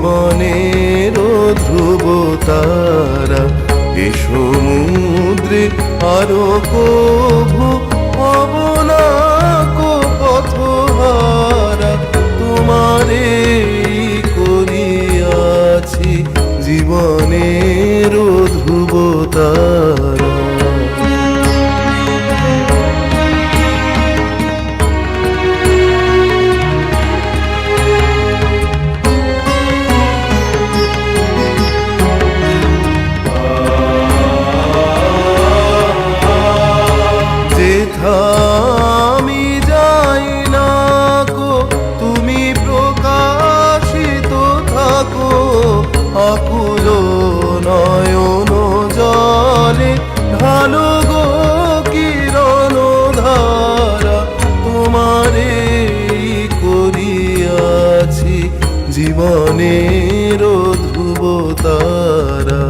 জীবনের ধ্রুব তারা এ সমুদ্রে আরও কভু অবনাক পথহারা তোমারে করিয়াছি জীবনের ধ্রুব তারা আকুল নয়ন জলে ঢালো গো কিরণ ধারা তোমারে করিয়াছি জীবনের ধ্রুব তারা।